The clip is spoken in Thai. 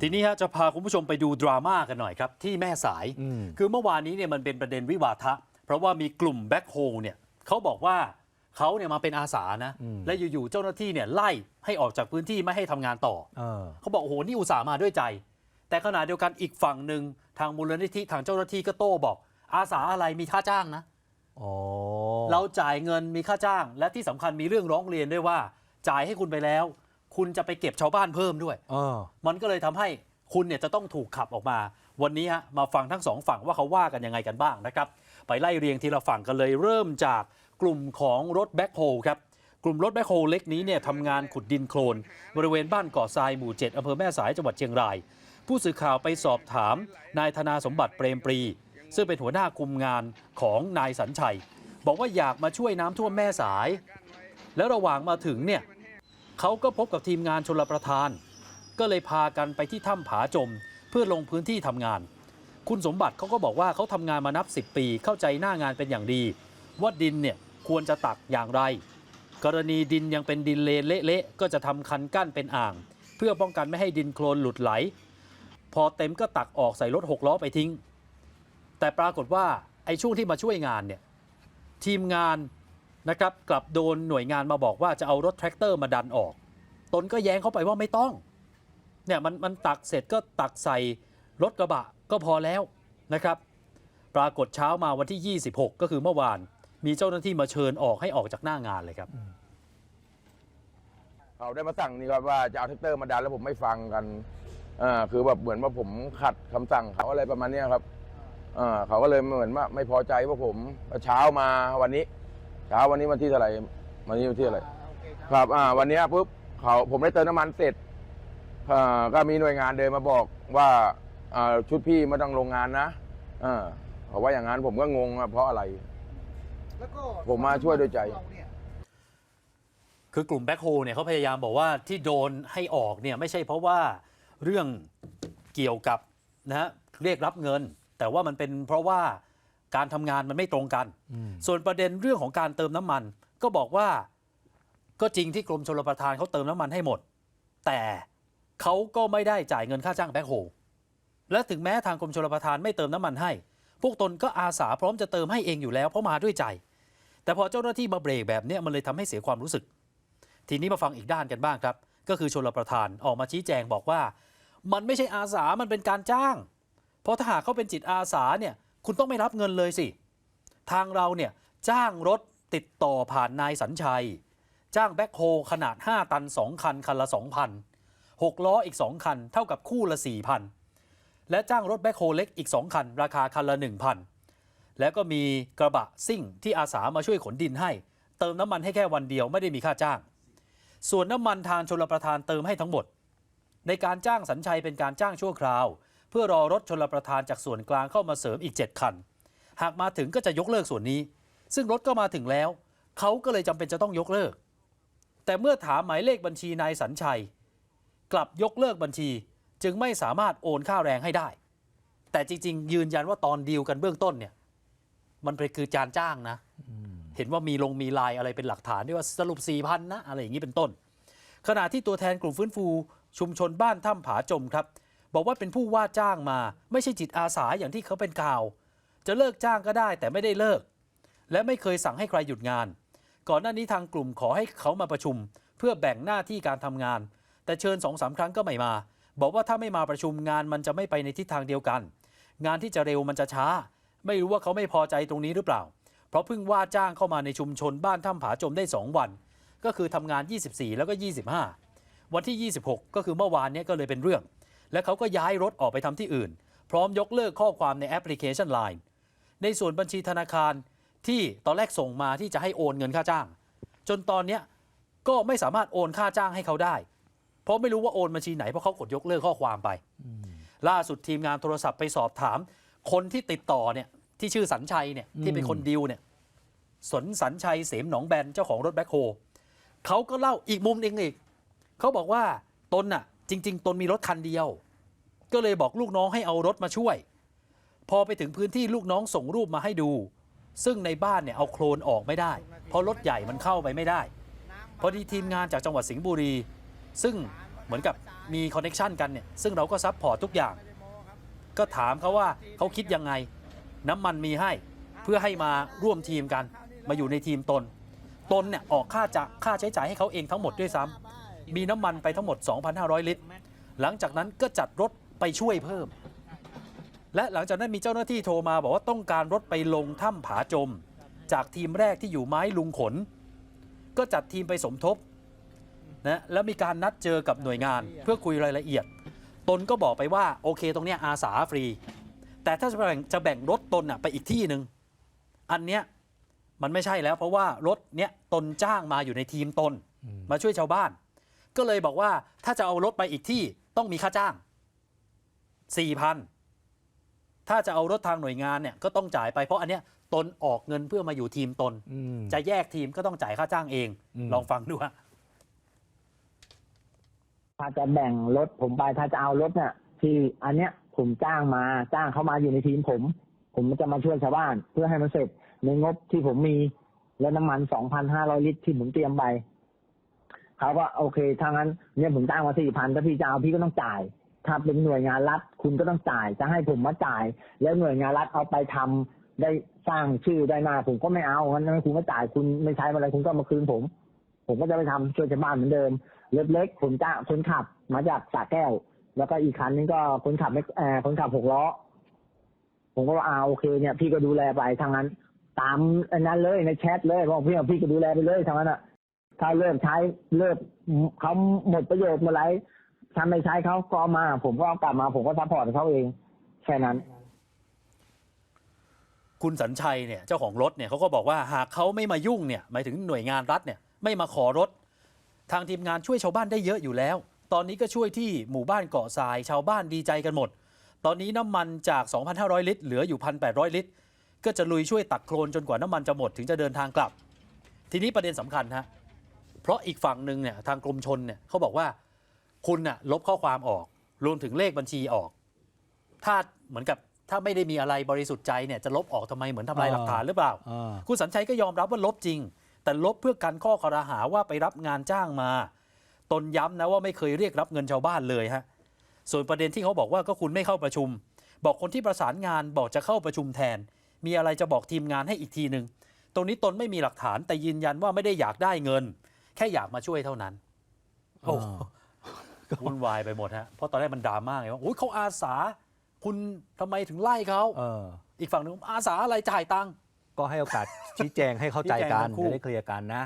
ทีนี้ฮะจะพาคุณผู้ชมไปดูดราม่ากันหน่อยครับ ที่แม่สายอืมคือเมื่อวานนี้เนี่ยมันเป็นประเด็นวิวาทะ เพราะว่ามีกลุ่มแบ็คโฮเนี่ยเขาบอกว่าเขาเนี่ยมาเป็นอาสานะ และอยู่ๆเจ้าหน้าที่เนี่ยไล่ให้ออกจากพื้นที่ไม่ให้ทำงานต่อเออเขาบอกโอ้โหนี่อุตส่าห์มาด้วยใจ แต่ขณะเดียวกันอีกฝั่งหนึ่งทางมูลนิธิทางเจ้าหน้าที่ก็โต้บอก อาสาอะไรมีค่าจ้างนะอ๋อเราจ่ายเงินมีค่าจ้าง และที่สำคัญมีเรื่องร้องเรียนด้วยว่า จ่ายให้คุณไปแล้ว คุณจะไปเก็บชาวบ้านเพิ่มด้วยเออ มันก็เลยทำให้คุณเนี่ยจะต้องถูกขับออกมา วันนี้ฮะมาฟังทั้งสองฝั่งว่าเขาว่ากันยังไงกันบ้างนะครับ ไปไล่เรียงทีละฝั่งกันเลยเริ่มจากกลุ่มของรถแบ็คโฮครับ กลุ่มรถแบ็คโฮเล็กนี้เนี่ยทำงานขุดดินโคลน บริเวณบ้านเกาะทรายหมู่ 7อำเภอแม่สายจังหวัดเชียงราย ผู้สื่อข่าวไปสอบถาม นายธนาสมบัติเปรมปรี ซึ่งเป็นหัวหน้าคุมงานของนายสัญชัย บอกว่าอยากมาช่วยน้ำท่วมแม่สาย แล้วระหว่างมาถึงเนี่ย เขาก็พบกับทีมงานชลประทาน ก็เลยพากันไปที่ถ้ำผาจม เพื่อลงพื้นที่ทำงาน คุณสมบัติเขาก็บอกว่าเขาทำงานมานับ 10 ปี เข้าใจหน้างานเป็นอย่างดี ว่าดินเนี่ยควรจะตักอย่างไร กรณีดินยังเป็นดินเลนเละๆก็จะทำคันกั้นเป็นอ่าง เพื่อป้องกันไม่ให้ดินโคลนหลุดไหล พอเต็มก็ตักออกใส่รถหกล้อไปทิ้ง แต่ปรากฏว่าไอ้ช่วงที่มาช่วยงานเนี่ยทีมงาน นะครับกลับโดนหน่วยงานมาบอกว่าจะเอารถแทรกเตอร์มาดันออก ตนก็แย้งเข้าไปว่าไม่ต้องเนี่ยมันมันตักเสร็จก็ตักใส่รถกระบะก็พอแล้วนะครับ ปรากฏเช้ามาวันที่ 26 ก็คือเมื่อวาน มีเจ้าหน้าที่มาเชิญออกให้ออกจากหน้างานเลยครับ เขาได้มาสั่งนี่ครับว่าจะเอาแท็กเตอร์มาดันแล้วผมไม่ฟังกันอ่าคือแบบเหมือนว่าผมขัดคำสั่งเขาอะไรประมาณเนี้ยครับอ่าเขาก็เลยเหมือนว่าไม่พอใจว่าผมเช้ามาวันนี้ เช้าวันนี้วันที่เท่าไหร่วันนี้วันที่อะไรครับอ่าวันเนี้ยปุ๊บเขาผมได้เติมน้ำมันเสร็จอ่าก็มีหน่วยงานเดินมาบอกว่าอ่าชุดพี่ไม่ต้องลงงานนะอ่าเขาว่าอย่างนั้นผมก็งงว่าเพราะอะไร แล้วก็ผมมาช่วยด้วยใจเราเนี่ยคือกลุ่มแบ็คโฮเนี่ยเขาพยายามบอกว่าที่โดนให้ออกเนี่ยไม่ใช่เพราะว่าเรื่องเกี่ยวกับนะฮะเรียกรับเงิน แต่ว่ามันเป็นเพราะว่า การทำงานมันไม่ตรงกัน ส่วนประเด็นเรื่องของการเติมน้ำมัน ก็บอกว่าก็จริงที่กรมชลประทานเขาเติมน้ำมันให้หมด แต่เขาก็ไม่ได้จ่ายเงินค่าจ้างแบ็คโฮและถึงแม้ทางกรมชลประทานไม่เติมน้ำมันให้ พวกตนก็อาสาพร้อมจะเติมให้เองอยู่แล้วเพราะมาด้วยใจ แต่พอเจ้าหน้าที่มาเบรกแบบเนี้ยมันเลยทำให้เสียความรู้สึก ทีนี้มาฟังอีกด้านกันบ้างครับ ก็คือชลประทานออกมาชี้แจงบอกว่า มันไม่ใช่อาสามันเป็นการจ้าง เพราะถ้าหากเขาเป็นจิตอาสาเนี่ย คุณต้องไม่รับเงินเลยสิ ทางเราเนี่ยจ้างรถติดต่อผ่านนายสัญชัย จ้างแบ็คโฮขนาด 5 ตัน 2 คัน คันละ 2,000 6 ล้ออีก 2 คัน เท่ากับคู่ละ 4,000 และจ้างรถแบ็คโฮเล็กอีก 2 คัน ราคาคันละ 1,000 แล้วก็มีกระบะซิ่งที่อาสามาช่วยขนดินให้ เติมน้ำมันให้แค่วันเดียวไม่ได้มีค่าจ้าง ส่วนน้ำมันทางชลประทานเติมให้ทั้งหมด ในการจ้างสัญชัยเป็นการจ้างชั่วคราว พื่อรอรถชลประทานจากส่วนกลางเข้ามาเสริมอีก 7 คัน หากมาถึงก็จะยกเลิกส่วนนี้ ซึ่งรถก็มาถึงแล้ว เขาก็เลยจำเป็นจะต้องยกเลิก แต่เมื่อถามหมายเลขบัญชีนายสัญชัย กลับยกเลิกบัญชีจึงไม่สามารถโอนค่าแรงให้ได้ แต่จริง ๆ ยืนยันว่าตอนดีลกันเบื้องต้นเนี่ย มันเป็นคือจานจ้างนะเห็นว่ามีลงมีลายอะไรเป็นหลักฐานด้วยว่าสรุป4,000นะอะไรอย่างนี้เป็นต้น ขณะที่ตัวแทนกลุ่มฟื้นฟูชุมชนบ้านถ้ำผาจมครับ บอกว่าเป็นผู้ว่าจ้างมา ไม่ใช่จิตอาสาอย่างที่เขาเป็นข่าว จะเลิกจ้างก็ได้แต่ไม่ได้เลิก และไม่เคยสั่งให้ใครหยุดงาน ก่อนหน้านี้ทางกลุ่มขอให้เขามาประชุม เพื่อแบ่งหน้าที่การทำงาน แต่เชิญสองสามครั้งก็ไม่มา บอกว่าถ้าไม่มาประชุมงานมันจะไม่ไปในทิศทางเดียวกัน งานที่จะเร็วมันจะช้า ไม่รู้ว่าเขาไม่พอใจตรงนี้หรือเปล่า เพราะเพิ่งว่าจ้างเข้ามาในชุมชนบ้านถ้ำผาจมได้ 2 วัน ก็คือทำงาน 24 แล้วก็ 25 วันที่ 26 ก็คือเมื่อวานนี้ก็เลยเป็นเรื่อง และเขาก็ย้ายรถออกไปทำที่อื่น พร้อมยกเลิกข้อความในแอปพลิเคชัน Line ในส่วนบัญชีธนาคารที่ตอนแรกส่งมาที่จะให้โอนเงินค่าจ้าง จนตอนเนี้ยก็ไม่สามารถโอนค่าจ้างให้เขาได้ เพราะไม่รู้ว่าโอนบัญชีไหนเพราะเขากดยกเลิกข้อความไป ล่าสุดทีมงานโทรศัพท์ไปสอบถาม คนที่ติดต่อเนี่ยที่ชื่อสัญชัยเนี่ยที่เป็นคนดิวเนี่ยสนสัญชัยเสมหนองแบนเจ้าของรถแบ็คโฮเขาก็เล่าอีกมุมหนึงอีกเขาบอกว่าตนน่ะจริง ๆ ตนมีรถคันเดียว ก็เลยบอกลูกน้องให้เอารถมาช่วย พอไปถึงพื้นที่ลูกน้องส่งรูปมาให้ดู ซึ่งในบ้านเนี่ยเอาโคลนออกไม่ได้ เพราะรถใหญ่มันเข้าไปไม่ได้ พอดีทีมงานจากจังหวัดสิงห์บุรี ซึ่งเหมือนกับมีคอนเน็ชันกันเนี่ยซึ่งเราก็ซัพพอร์ตทุกอย่าง ก็ถามเขาว่าเขาคิดยังไง น้ำมันมีให้เพื่อให้มาร่วมทีมกัน มาอยู่ในทีมตน ตนเนี่ยออกค่าจะค่าใช้จ่ายให้เขาเองทั้งหมดด้วยซ้ำมีน้ำมันไปทั้งหมด 2,500 ลิตร หลังจากนั้นก็จัดรถ ไปช่วยเพิ่ม และหลังจากนั้นมีเจ้าหน้าที่โทรมาบอกว่าต้องการรถไปลงถ้ำผาจม จากทีมแรกที่อยู่ไม้ลุงขน ก็จัดทีมไปสมทบนะแล้วมีการนัดเจอกับหน่วยงานเพื่อคุยรายละเอียด ตนก็บอกไปว่าโอเคตรงเนี้ยอาสาฟรี แต่ถ้าจะแบ่งจะแบ่งรถตนอะไปอีกที่หนึ่งอันเนี้ยมันไม่ใช่แล้วเพราะว่ารถเนี้ยตนจ้างมาอยู่ในทีมตน มาช่วยชาวบ้าน ก็เลยบอกว่าถ้าจะเอารถไปอีกที่ต้องมีค่าจ้าง 4,000 ถ้าจะเอารถทางหน่วยงานเนี่ยก็ต้องจ่ายไปเพราะอันเนี้ยตนออกเงินเพื่อมาอยู่ทีมตน อืม จะแยกทีมก็ต้องจ่ายค่าจ้างเอง อืม ลองฟังดูฮะ ถ้าจะแบ่งรถผมไปถ้าจะเอารถเนี่ยที่อันเนี้ยผมจ้างมาจ้างเขามาอยู่ในทีมผม ผมจะมาช่วยชาวบ้าน เพื่อให้มันเสร็จในงบที่ผมมี และน้ำมันสองพันห้าร้อยลิตรที่ผมเตรียมไปเขาก็โอเคถ้างั้นเนี่ยผมจ้างมาสี่พันถ้าพี่จะเอาพี่ก็ต้องจ่าย ถ้าเป็นหน่วยงานรัฐคุณก็ต้องจ่ายจะให้ผมมาจ่าย แล้วหน่วยงานรัฐเอาไปทำได้สร้างชื่อได้มาผมก็ไม่เอางั้นคุณก็จ่ายคุณไม่ใช้อะไรคุณก็มาคืนผม ผมก็จะไปทำช่วยชาวบ้านเหมือนเดิมเล็กๆผมจะคนขับมาจากสระแก้ว แล้วก็อีกคันนึงก็คนขับไม่เอคนขับหกล้อผมก็ว่าอ่าโอเคเนี่ย พี่ก็ดูแลไปทางนั้น ตามอันนั้นเลยในแชทเลยบอกพี่ว่าพี่ก็ดูแลไปเลยทางนั้นอะถ้าเลิกใช้เลิกเขาหมดประโยชน์เมื่อไร ถ้าไม่ใช้เขาก็เอามา ผมก็เอากลับมา ผมก็ซัพพอร์ตเขาเอง แค่นั้น คุณสัญชัยเนี่ยเจ้าของรถเนี่ยเขาก็บอกว่าหากเขาไม่มายุ่งเนี่ยหมายถึงหน่วยงานรัฐเนี่ยไม่มาขอรถ ทางทีมงานช่วยชาวบ้านได้เยอะอยู่แล้ว ตอนนี้ก็ช่วยที่หมู่บ้านเกาะทรายชาวบ้านดีใจกันหมด ตอนนี้น้ำมันจาก 2,500 ลิตรเหลืออยู่ 1,800 ลิตร ก็จะลุยช่วยตักโคลนจนกว่าน้ำมันจะหมดถึงจะเดินทางกลับ ทีนี้ประเด็นสำคัญฮะเพราะอีกฝั่งหนึ่งเนี่ยทางกรมชนเนี่ยเขาบอกว่า คุณน่ะลบข้อความออก รวมถึงเลขบัญชีออก ถ้าเหมือนกับถ้าไม่ได้มีอะไรบริสุทธิ์ใจเนี่ยจะลบออกทำไมเหมือนทำลายหลักฐานหรือเปล่า อ่า คุณสัญชัยก็ยอมรับว่าลบจริง แต่ลบเพื่อกันข้อคอรหาว่าไปรับงานจ้างมา ตนย้ำนะว่าไม่เคยเรียกรับเงินชาวบ้านเลยฮะส่วนประเด็นที่เขาบอกว่าก็คุณไม่เข้าประชุม บอกคนที่ประสานงานบอกจะเข้าประชุมแทน มีอะไรจะบอกทีมงานให้อีกทีหนึ่งตรงนี้ตนไม่มีหลักฐานแต่ยืนยันว่าไม่ได้อยากได้เงิน แค่อยากมาช่วยเท่านั้น โอ้อ่า วุ่นวายไปหมดฮะเพราะตอนแรกมันดราม่าไงว่าโอ้ยเขาอาสา คุณทำไมถึงไล่เขาเออ อีกฝั่งหนึ่งอาสาอะไรจ่ายตังค์ ก็ให้โอกาส ชี้แจงให้เข้าใจกันชี้แจงทั้งคู่ จะได้เคลียร์กันนะ